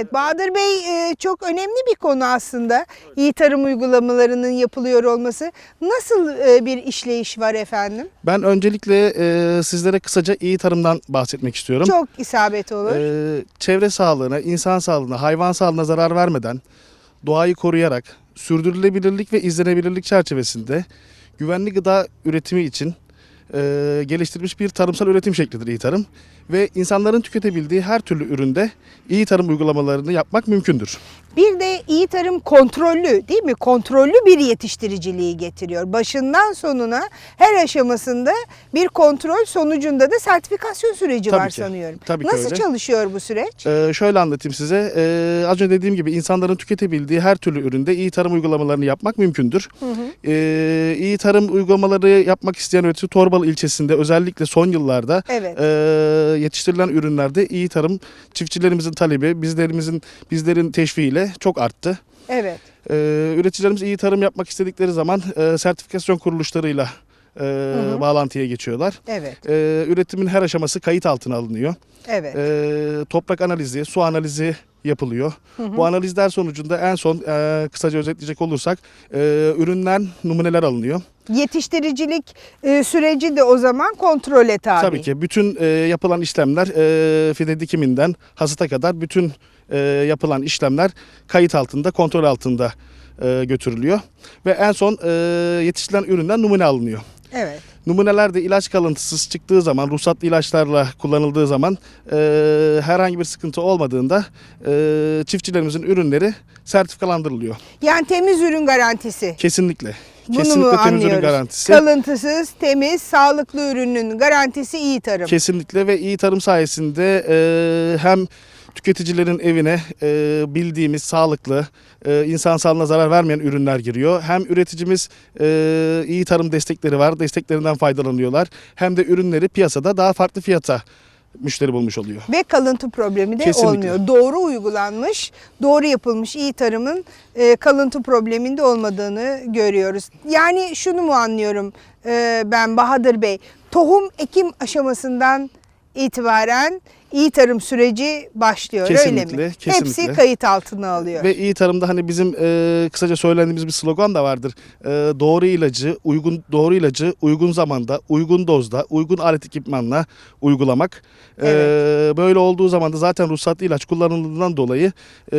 Evet Bahadır Bey e, çok önemli bir konu aslında. İyi tarım uygulamalarının yapılıyor olması. Nasıl e, bir işleyiş var efendim? Ben öncelikle e, sizlere kısaca iyi tarımdan bahsetmek istiyorum. Çok isabet olur. E, çevre sağlığına, insan sağlığına, hayvan sağlığına zarar vermeden doğayı koruyarak sürdürülebilirlik ve izlenebilirlik çerçevesinde güvenli gıda üretimi için e, geliştirilmiş bir tarımsal üretim şeklidir iyi tarım. Ve insanların tüketebildiği her türlü üründe iyi tarım uygulamalarını yapmak mümkündür. Bir de iyi tarım kontrollü değil mi? Kontrollü bir yetiştiriciliği getiriyor. Başından sonuna her aşamasında bir kontrol sonucunda da sertifikasyon süreci Tabii var ki. Tabii Tabii ki Nasıl öyle. çalışıyor bu süreç? Ee, şöyle anlatayım size. Ee, az önce dediğim gibi insanların tüketebildiği her türlü üründe iyi tarım uygulamalarını yapmak mümkündür. Ee, iyi tarım uygulamaları yapmak isteyen üretici Torbalı ilçesinde özellikle son yıllarda Evet. ee, yetiştirilen ürünlerde iyi tarım çiftçilerimizin talebi, bizlerimizin bizlerin teşviğiyle çok arttı. Evet. Ee, üreticilerimiz iyi tarım yapmak istedikleri zaman e, sertifikasyon kuruluşlarıyla e, hı. bağlantıya geçiyorlar. Evet. Ee, üretimin her aşaması kayıt altına alınıyor. Evet. Ee, toprak analizi, su analizi yapılıyor. Bu analizler sonucunda en son e, kısaca özetleyecek olursak e, üründen numuneler alınıyor. Yetiştiricilik e, süreci de o zaman kontrole tabi. Tabii ki bütün e, yapılan işlemler e, fide dikiminden hasıta kadar bütün e, yapılan işlemler kayıt altında, kontrol altında e, götürülüyor. Ve en son e, yetiştirilen üründen numune alınıyor. Evet. Numuneler de ilaç kalıntısız çıktığı zaman, ruhsatlı ilaçlarla kullanıldığı zaman e, herhangi bir sıkıntı olmadığında e, çiftçilerimizin ürünleri sertifikalandırılıyor. Yani temiz ürün garantisi. Kesinlikle. Bunu mu Kesinlikle temiz ürün anlıyoruz? garantisi. Kalıntısız, temiz, sağlıklı ürünün garantisi iyi tarım. Kesinlikle ve iyi tarım sayesinde e, hem tüketicilerin evine e, bildiğimiz sağlıklı, e, insan sağlığına zarar vermeyen ürünler giriyor. Hem üreticimiz e, iyi tarım destekleri var, desteklerinden faydalanıyorlar. Hem de ürünleri piyasada daha farklı fiyata müşteri bulmuş oluyor. Ve kalıntı problemi de Kesinlikle. olmuyor. Doğru uygulanmış, doğru yapılmış iyi tarımın e, kalıntı probleminde olmadığını görüyoruz. Yani şunu mu anlıyorum e, ben Bahadır Bey? Tohum ekim aşamasından itibaren iyi tarım süreci başlıyor öyle Kesinlikle, mi? kesinlikle. Hepsi kayıt altına alıyor. Ve iyi tarımda hani bizim e, kısaca söylendiğimiz bir slogan da vardır. E, doğru ilacı, uygun doğru ilacı uygun zamanda, uygun dozda, uygun alet ekipmanla uygulamak. E, Evet. böyle olduğu zaman da zaten ruhsatlı ilaç kullanıldığından dolayı e,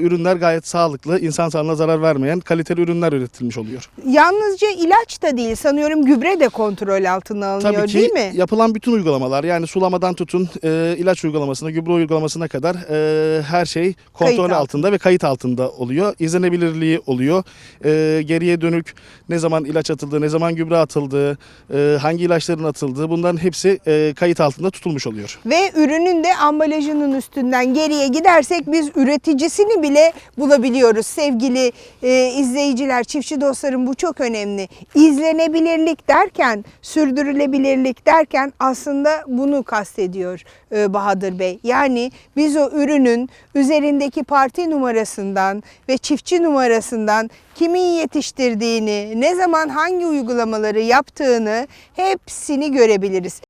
ürünler gayet sağlıklı, insan sağlığına zarar vermeyen kaliteli ürünler üretilmiş oluyor. Yalnızca ilaç da değil sanıyorum gübre de kontrol altına alınıyor Tabii ki değil mi? yapılan bütün uygulamalar yani sulamadan tutun e, ilaç uygulamasına, gübre uygulamasına kadar e, her şey kontrol Kayıt altında. altında ve kayıt altında oluyor. İzlenebilirliği oluyor. E, geriye dönük ne zaman ilaç atıldığı, ne zaman gübre atıldığı, e, hangi ilaçların atıldığı bunların hepsi e, kayıt altında tutulmuş oluyor. Ve ürünün de ambalajının üstünden geriye gidersek biz üreticisini bile bulabiliyoruz. Sevgili e, izleyiciler, çiftçi dostlarım bu çok önemli. İzlenebilirlik derken, sürdürülebilirlik derken aslında bunu kastediyor e, Bahadır Bey. Yani biz o ürünün üzerindeki parti numarasından ve çiftçi numarasından kimin yetiştirdiğini, ne zaman hangi uygulamaları yaptığını hepsini görebiliriz.